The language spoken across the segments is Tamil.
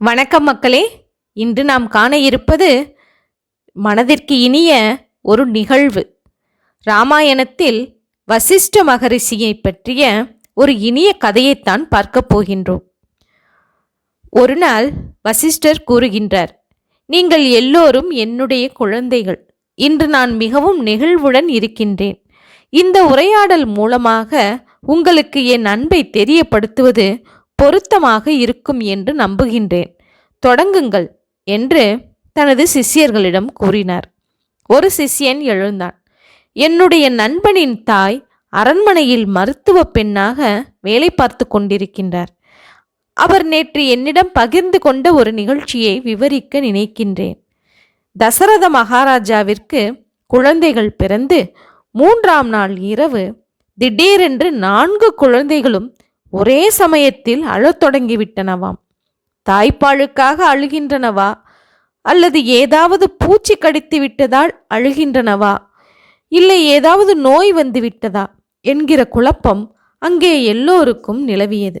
வணக்கம் மக்களே. இன்று நாம் காண இருப்பது மனதிற்கு இனிய ஒரு நிகழ்வு. ராமாயணத்தில் வசிஷ்ட மகரிஷியை பற்றிய ஒரு இனிய கதையைத்தான் பார்க்கப் போகின்றோம். ஒரு நாள் வசிஷ்டர் கூறுகின்றார் நீங்கள் எல்லோரும் என்னுடைய குழந்தைகள். இன்று நான் மிகவும் நெகிழ்வுடன் இருக்கின்றேன். இந்த உரையாடல் மூலமாக உங்களுக்கு என் அன்பை தெரியப்படுத்துவது பொருத்தமாக இருக்கும் என்று நம்புகின்றேன். தொடங்குங்கள் என்று தனது சிஷ்யர்களிடம் கூறினார். ஒரு சிஷ்யன் எழுந்தான். என்னுடைய நண்பனின் தாய் அரண்மனையில் மருத்துவ பெண்ணாக வேலை பார்த்து கொண்டிருக்கின்றார். அவர் நேற்று என்னிடம் பகிர்ந்து கொண்ட ஒரு நிகழ்ச்சியை விவரிக்க நினைக்கின்றேன். தசரத மகாராஜாவிற்கு குழந்தைகள் பிறந்து மூன்றாம் நாள் இரவு திடீரென்று நான்கு குழந்தைகளும் ஒரே சமயத்தில் அழத் தொடங்கிவிட்டனவாம். தாய்ப்பாலுக்காக அழுகின்றனவா? அல்லது ஏதாவது பூச்சி கடித்து விட்டதால் அழுகின்றனவா? இல்லை ஏதாவது நோய் வந்து விட்டதா? என்கிற குழப்பம் அங்கே எல்லோருக்கும் நிலவியது.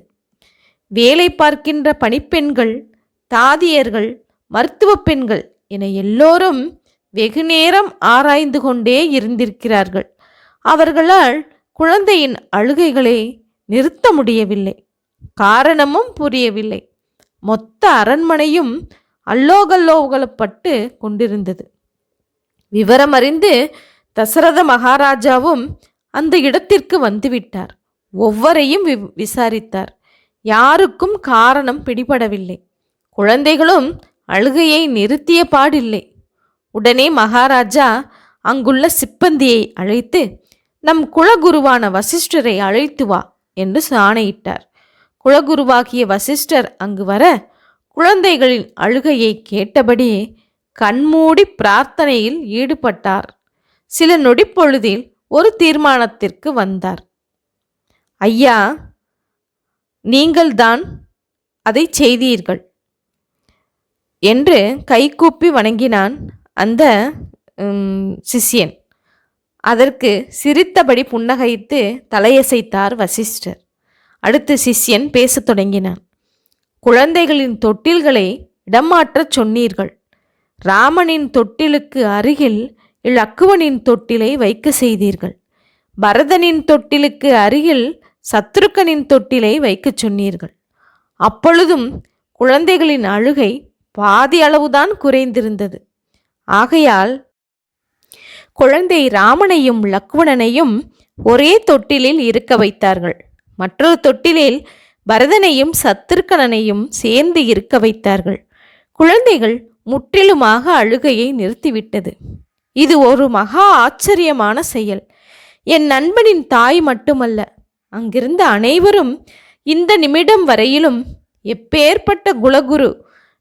வேலை பார்க்கின்ற பணிப்பெண்கள் தாதியர்கள் மருத்துவ பெண்கள் என எல்லோரும் வெகு நேரம் ஆராய்ந்து கொண்டே இருந்திருக்கிறார்கள். அவர்களால் குழந்தையின் அழுகைகளை நிறுத்த முடியவில்லை. காரணமும் புரியவில்லை. மொத்த அரண்மனையும் அல்லோகல்லோகலப்பட்டு கொண்டிருந்தது. விவரம் அறிந்து தசரத மகாராஜாவும் அந்த இடத்திற்கு வந்துவிட்டார். ஒவ்வொரையும் வி விசாரித்தார். யாருக்கும் காரணம் பிடிபடவில்லை. குழந்தைகளும் அழுகையை நிறுத்திய பாடில்லை. உடனே மகாராஜா அங்குள்ள சிப்பந்தியை அழைத்து நம் குலகுருவான வசிஷ்டரை அழைத்து வா. என்று ஆணையிட்டார் குலகுருவாகிய வசிஷ்டர் அங்கு வர குழந்தைகளின் அழுகையை கேட்டபடி கண்மூடி பிரார்த்தனையில் ஈடுபட்டார். சில நொடிப்பொழுதில் ஒரு தீர்மானத்திற்கு வந்தார். ஐயா நீங்கள்தான் அதை செய்தீர்கள் என்று கைகூப்பி வணங்கினான் அந்த சிஷ்யன். அதற்கு சிரித்தபடி புன்னகைத்து தலையசைத்தார் வசிஷ்டர். அடுத்து சிஷ்யன் பேசத் தொடங்கினான். குழந்தைகளின் தொட்டில்களை இடமாற்றச் சொன்னீர்கள். ராமனின் தொட்டிலுக்கு அருகில் இலக்குவனின் தொட்டிலை வைக்க செய்தீர்கள். பரதனின் தொட்டிலுக்கு அருகில் சத்ருக்கனின் தொட்டிலை வைக்கச் சொன்னீர்கள். அப்பொழுதும் குழந்தைகளின் அழுகை பாதி அளவுதான் குறைந்திருந்தது. ஆகையால் குழந்தை ராமனையும் லக்வணனையும் ஒரே தொட்டிலில் இருக்க வைத்தார்கள். மற்றொரு தொட்டிலில் பரதனையும் சத்துருக்கணனையும் சேர்ந்து இருக்க வைத்தார்கள். குழந்தைகள் முற்றிலுமாக அழுகையை நிறுத்திவிட்டது. இது ஒரு மகா ஆச்சரியமான செயல். என் நண்பனின் தாய் மட்டுமல்ல அங்கிருந்த அனைவரும் இந்த நிமிடம் வரையிலும் எப்பேற்பட்ட குலகுரு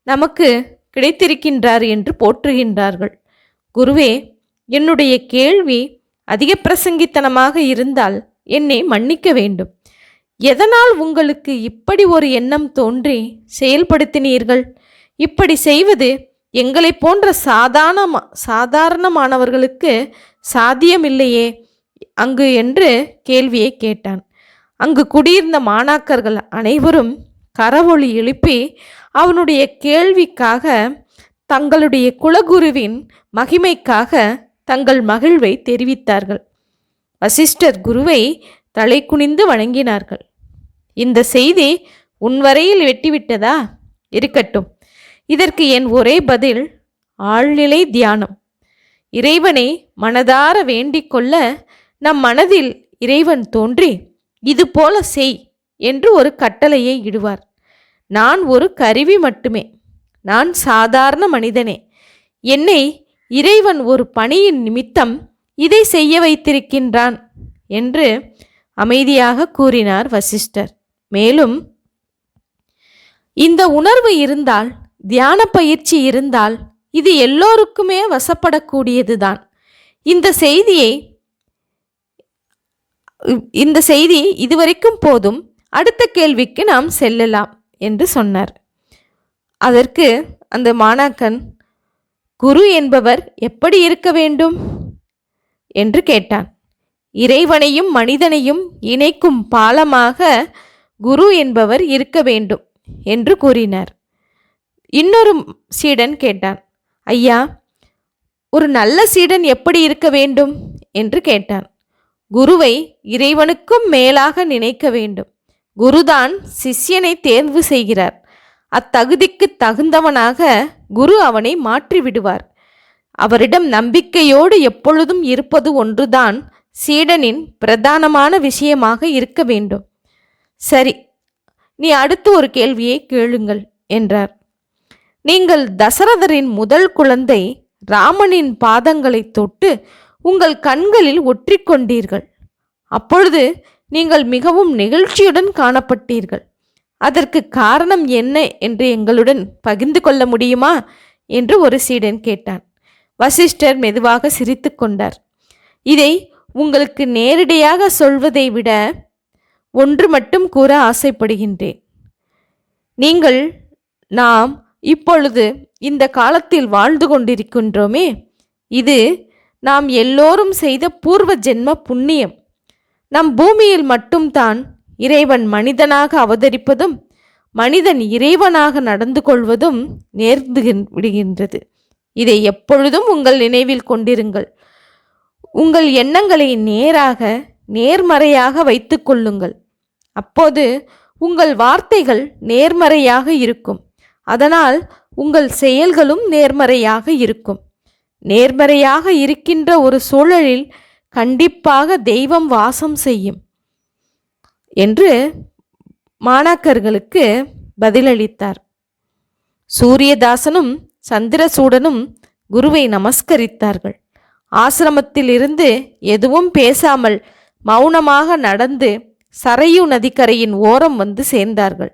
நமக்கு கிடைத்திருக்கின்றார் என்று போற்றுகின்றார்கள். குருவே என்னுடைய கேள்வி அதிக பிரசங்கித்தனமாக இருந்தால் என்னை மன்னிக்க வேண்டும். எதனால் உங்களுக்கு இப்படி ஒரு எண்ணம் தோன்றி செயல்படுத்தினீர்கள்? இப்படி செய்வது எங்களைப் போன்ற சாதாரண சாதாரணமானவர்களுக்கு சாத்தியமில்லையே? அங்கு என்று கேள்வியை கேட்டான். அங்கு குடியிருந்த மாணாக்கர்கள் அனைவரும் கரவொளி எழுப்பி அவனுடைய கேள்விக்காக தங்களுடைய குலகுருவின் மகிமைக்காக தங்கள் மகிழ்வை தெரிவித்தார்கள். வசிஷ்டர் குருவை தலை குனிந்து வணங்கினார்கள். இந்த செய்தி உன் வரையில் வெட்டிவிட்டதா? இருக்கட்டும். இதற்கு என் ஒரே பதில் ஆழ்நிலை தியானம். இறைவனை மனதார வேண்டிக் கொள்ள நம் மனதில் இறைவன் தோன்றி இது போல செய் என்று ஒரு கட்டளையை இடுவார். நான் ஒரு கருவி மட்டுமே. நான் சாதாரண மனிதனே. என்னை இறைவன் ஒரு பணியின் நிமித்தம் இதை செய்ய வைத்திருக்கின்றான் என்று அமைதியாக கூறினார் வசிஷ்டர். மேலும் இந்த உணர்வு இருந்தால் தியான பயிற்சி இருந்தால் இது எல்லோருக்குமே வசப்படக்கூடியதுதான். இந்த செய்தியை இந்த செய்தி இதுவரைக்கும் போதும் அடுத்த கேள்விக்கு நாம் செல்லலாம் என்று சொன்னார். அதற்கு அந்த மாணாக்கன் குரு என்பவர் எப்படி இருக்க வேண்டும்? என்று கேட்டான். இறைவனையும் மனிதனையும் இணைக்கும் பாலமாக குரு என்பவர் இருக்க வேண்டும் என்று கூறினார். இன்னொரு சீடன் கேட்டான். ஐயா ஒரு நல்ல சீடன் எப்படி இருக்க வேண்டும்? என்று கேட்டான். குருவை இறைவனுக்கும் மேலாக நினைக்க வேண்டும். குருதான் சிஷ்யனை தேர்வு செய்கிறார். அத்தகுதிக்கு தகுந்தவனாக குரு அவனை மாற்றி விடுவார் அவரிடம் நம்பிக்கையோடு எப்பொழுதும் இருப்பது ஒன்றுதான் சீடனின் பிரதானமான விஷயமாக இருக்க வேண்டும். சரி நீ அடுத்து ஒரு கேள்வியை கேளுங்கள் என்றார். நீங்கள் தசரதரின் முதல் குழந்தை ராமனின் பாதங்களை தொட்டு உங்கள் கண்களில் ஒற்றிக்கொண்டீர்கள். அப்பொழுது நீங்கள் மிகவும் நெகிழ்ச்சியுடன் காணப்பட்டீர்கள். அதற்கு காரணம் என்ன என்று எங்களுடன் பகிர்ந்து கொள்ள முடியுமா? என்று ஒரு சீடன் கேட்டான். வசிஷ்டர் மெதுவாக சிரித்து கொண்டார். இதை உங்களுக்கு நேரடியாக சொல்வதை விட ஒன்று மட்டும் கூற ஆசைப்படுகின்றேன். நீங்கள் நாம் இப்பொழுது இந்த காலத்தில் வாழ்ந்து கொண்டிருக்கின்றோமே இது நாம் எல்லோரும் செய்த பூர்வ ஜென்ம புண்ணியம். நம் பூமியில் மட்டும்தான் இறைவன் மனிதனாக அவதரிப்பதும் மனிதன் இறைவனாக நடந்து கொள்வதும் நேர்ந்து விடுகின்றது. இதை எப்பொழுதும் உங்கள் நினைவில் கொண்டிருங்கள். உங்கள் எண்ணங்களை நேராக நேர்மறையாக வைத்து கொள்ளுங்கள். அப்போது உங்கள் வார்த்தைகள் நேர்மறையாக இருக்கும். அதனால் உங்கள் செயல்களும் நேர்மறையாக இருக்கும். நேர்மறையாக இருக்கின்ற ஒரு சூழலில் கண்டிப்பாக தெய்வம் வாசம் செய்யும். என்று மாணாக்கர்களுக்கு பதிலளித்தார். சூரியதாசனும் சந்திரசூடனும் குருவை நமஸ்கரித்தார்கள். ஆசிரமத்திலிருந்து எதுவும் பேசாமல் மௌனமாக நடந்து சரையு நதிக்கரையின் ஓரம் வந்து சேர்ந்தார்கள்.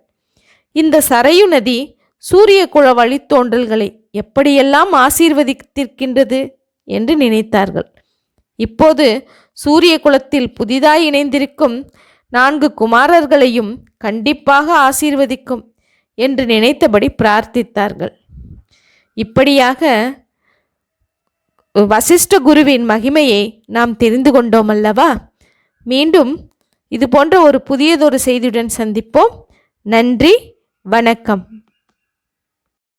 இந்த சரையு நதி சூரிய குல வழித்தோன்றல்களை எப்படியெல்லாம் ஆசீர்வதித்திருக்கின்றது என்று நினைத்தார்கள். இப்போது சூரிய குலத்தில் புதிதாய் இணைந்திருக்கும் நான்கு குமாரர்களையும் கண்டிப்பாக ஆசீர்வதிக்கும் என்று நினைத்தபடி பிரார்த்தித்தார்கள். இப்படியாக வசிஷ்ட குருவின் மகிமையை நாம் தெரிந்து கொண்டோம் அல்லவா? மீண்டும் இது போன்ற ஒரு புதியதொரு செய்தியுடன் சந்திப்போம். நன்றி வணக்கம்.